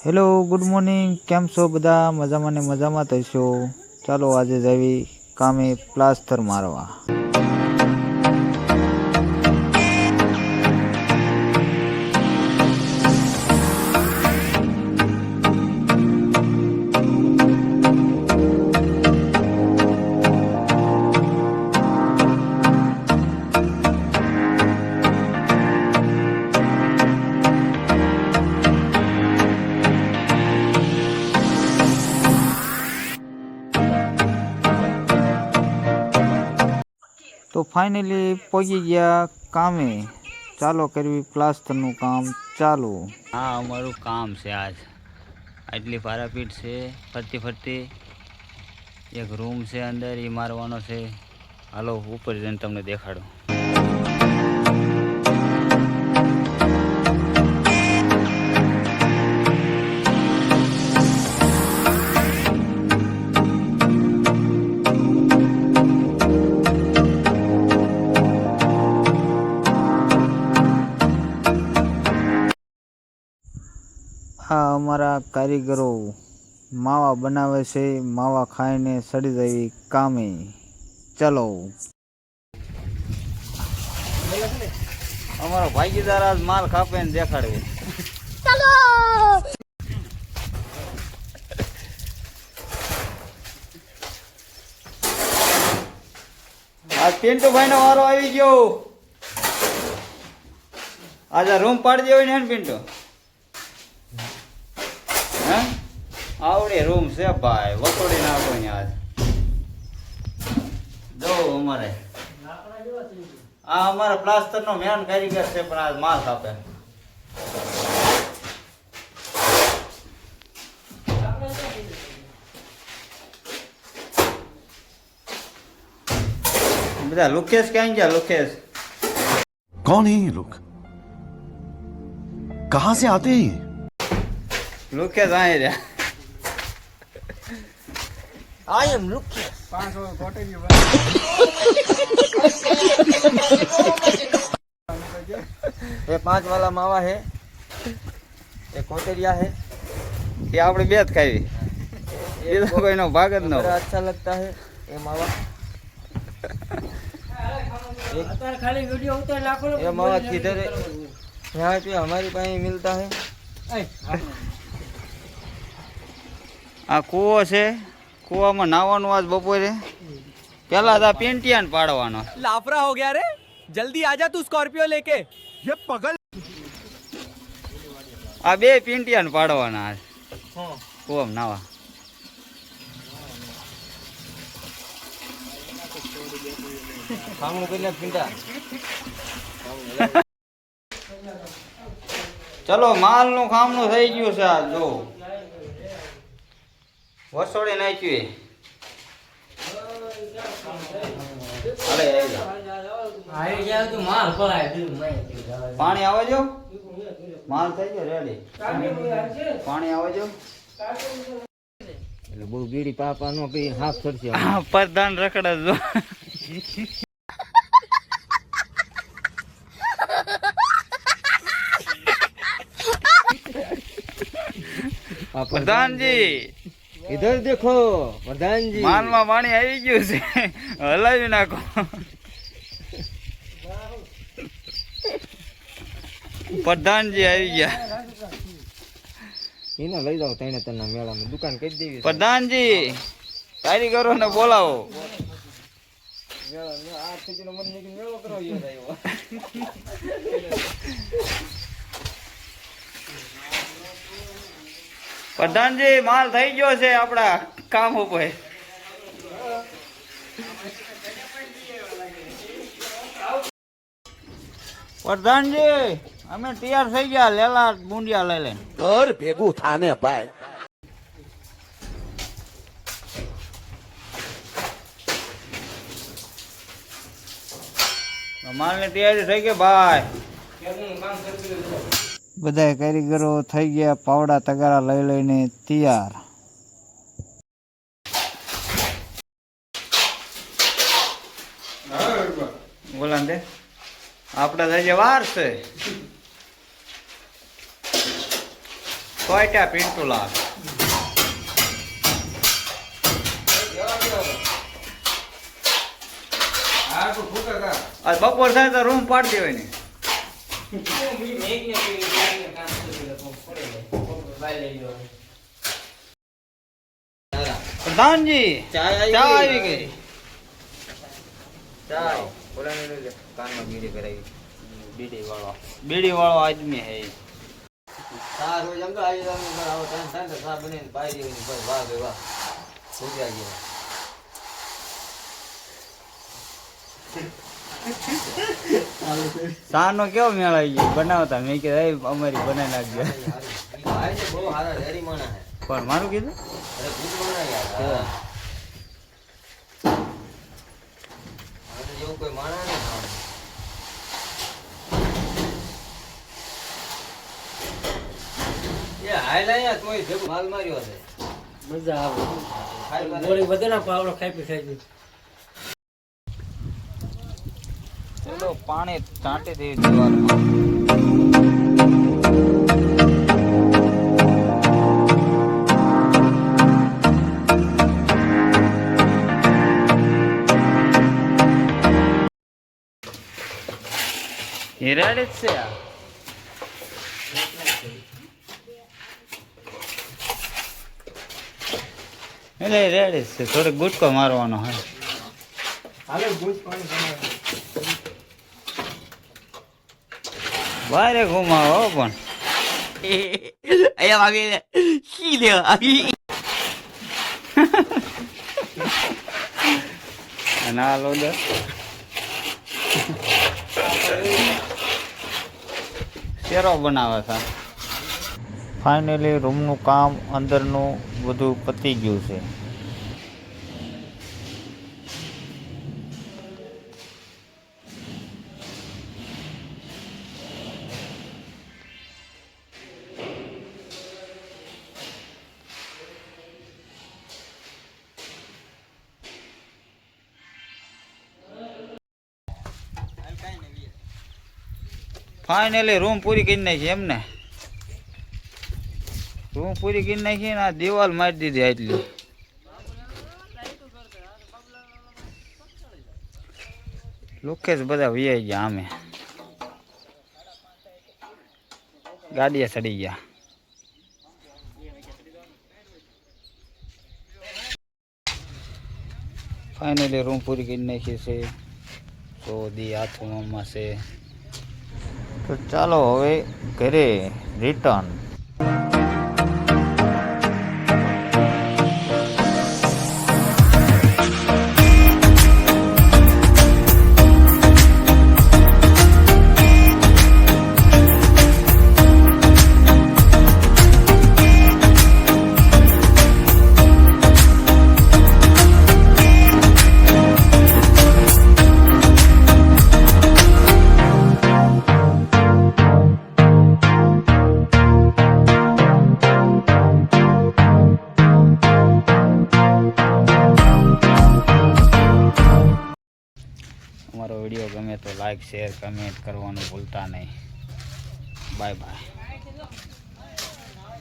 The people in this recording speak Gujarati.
હેલો ગુડ મોર્નિંગ કેમ છો બધા? મજામાં ને મજામાં થઈશો ચાલો આજે જવી કામે પ્લાસ્ટર મારવા. તો ફાઇનલી પહોંચી ગયા કામે. ચાલો કરવી પ્લાસ્ટરનું કામ. ચાલુ. હા, અમારું કામ છે આજ. આટલી પારાપીટ છે. ફરતી ફરતી એક રૂમ છે અંદર એ મારવાનો છે. હાલો, ઉપર જઈને તમને દેખાડો. આ અમારા કારીગરો માવા બનાવે છે માવા ખાઈને સડી જાય કામે. ચાલો. અમારો ભાગીદાર આજ માલ કાપે ને દેખાડે આજ પિન્ટુ ભાઈનો વારો આવી ગયો. આજે રૂમ પાડી દેવો ને પિન્ટુ. હે? આવડે રૂમ છે ભાઈ વકોડી નાખો આજ. જો અમારે. આ અમારા પ્લાસ્ટર નો મેન કારીગર છે, પણ આજ માલ આપે બધા લુકેશ ક્યાં ગયા, લુકેશ? કોણ હે લોક કહા સે આતે હે कहां से आते हैं ये લુકેશ આય રહ્યા ये पांच वाला मावा है ये कोटेरिया है એ આપણે બે જ ખાવી બીજો કોઈનો ભાગ જ ન बड़ा હોય अच्छा लगता है ये मावा ये मावा किधर है यहाँ पे हमारे पास मिलता है આ કૂવો છે. કૂવામાં નાવાનું આજ બપોરે. પેલા તો પેન્ટિયાન પાડવાનો. લાફરા હો ગયા રે? જલ્દી આજા તું સ્કોર્પિયો લેકે. યે પગલ આ બે પેન્ટિયાન પાડવાના આજ. કૂવામાં નાવા. ચલો માલનું ખામનું થઈ ગયું છે આ જો. વસોડી નાખ્યું પાણી આવે જો માલ થઈ ગયો રેડી પાણી આવે જો એટલે બહુ બીડી પાપા નો પી હાથ ફરશે પરદાન રખડે જો. પ્રધાનજી. ઇધર દેખો પ્રધાનજી. માનમાં પાણી આવી ગયું છે. હલાવી નાખો. પ્રધાનજી આવી ગયા. એને લઈ જાઓ તને તને મેળામાં દુકાન કરી દેવી પ્રધાનજી કારીગરો ને બોલાવો. મેળો કરો પ્રધાનજી માલ થઈ ગયો છે આપણા કામ ઉપર. પ્રધાનજી અમે તૈયાર થઈ ગયા લેલા મુંડિયા લઈ લઈને. ઘર ભેગું થાને ભાઈ. માલની તૈયારી થઈ ગઈ ભાઈ. બધા કારીગરો થઈ ગયા પાવડા તગારા લઈ લઈને તૈયાર. બોલા દે. આપડે તો હજી વાર છે. કોઈટા પિન્ટુલા આ બપોર થાય તો રૂમ પાડી દેવાય ને પ્રધાનજી ચા આવી આવી ગઈ. લઈ લે કાનમાં બીડી કરાવી બીડી વાળો બીડી વાળો આદમી હે સા રોજ તો આવી જાવ આવો ટાઈમ થાય ને તો સા બનીને પાઈ દેવાની ભાઈ વાહ ભાઈ વાહ. ભૂખ્યા જેવા સાનો કેવો મેળ આવી ગયો? બનાવતા? મેં કીધું "એ અમારી બનાવી નાખજો. પણ મારું કીધું? માલ માર્યો છે મજા આવે. ખાઈ પાછા- ગોળી વધે ના પાવડો ખાઈ પી ખાઈ પી પાણી ચાંટી દે દિવાલમાં હેરાડે જ છે આ. એટલે રેડી છે. થોડો ગુટકો મારવાનો હોય. હાલે પાણી બારે ઘુમાવો હો પણ. અહીંયા આવી શી લે આવી. અને આ લોડ શેરો બનાવે છે? ફાઇનલી રૂમનું કામ અંદરનું બધું પતી ગયું છે. ફાઇનલી રૂમ પૂરી કરી નાખી એમને. રૂમ પૂરી કરી નાખી ને આ દિવાલ મારી દીધી આટલી. લોકેશ બધા વિયાઈ ગયા અમે. ગાડીએ ચડી ગયા. ફાઇનલી રૂમ પૂરી કરી નાખી છે. તો દી હાથમાં છે. તો ચાલો હવે ઘરે રિટર્ન વીડિયો ગમે તો લાઈક શેર કમેન્ટ કરવાનું ભૂલતા નહીં. Bye bye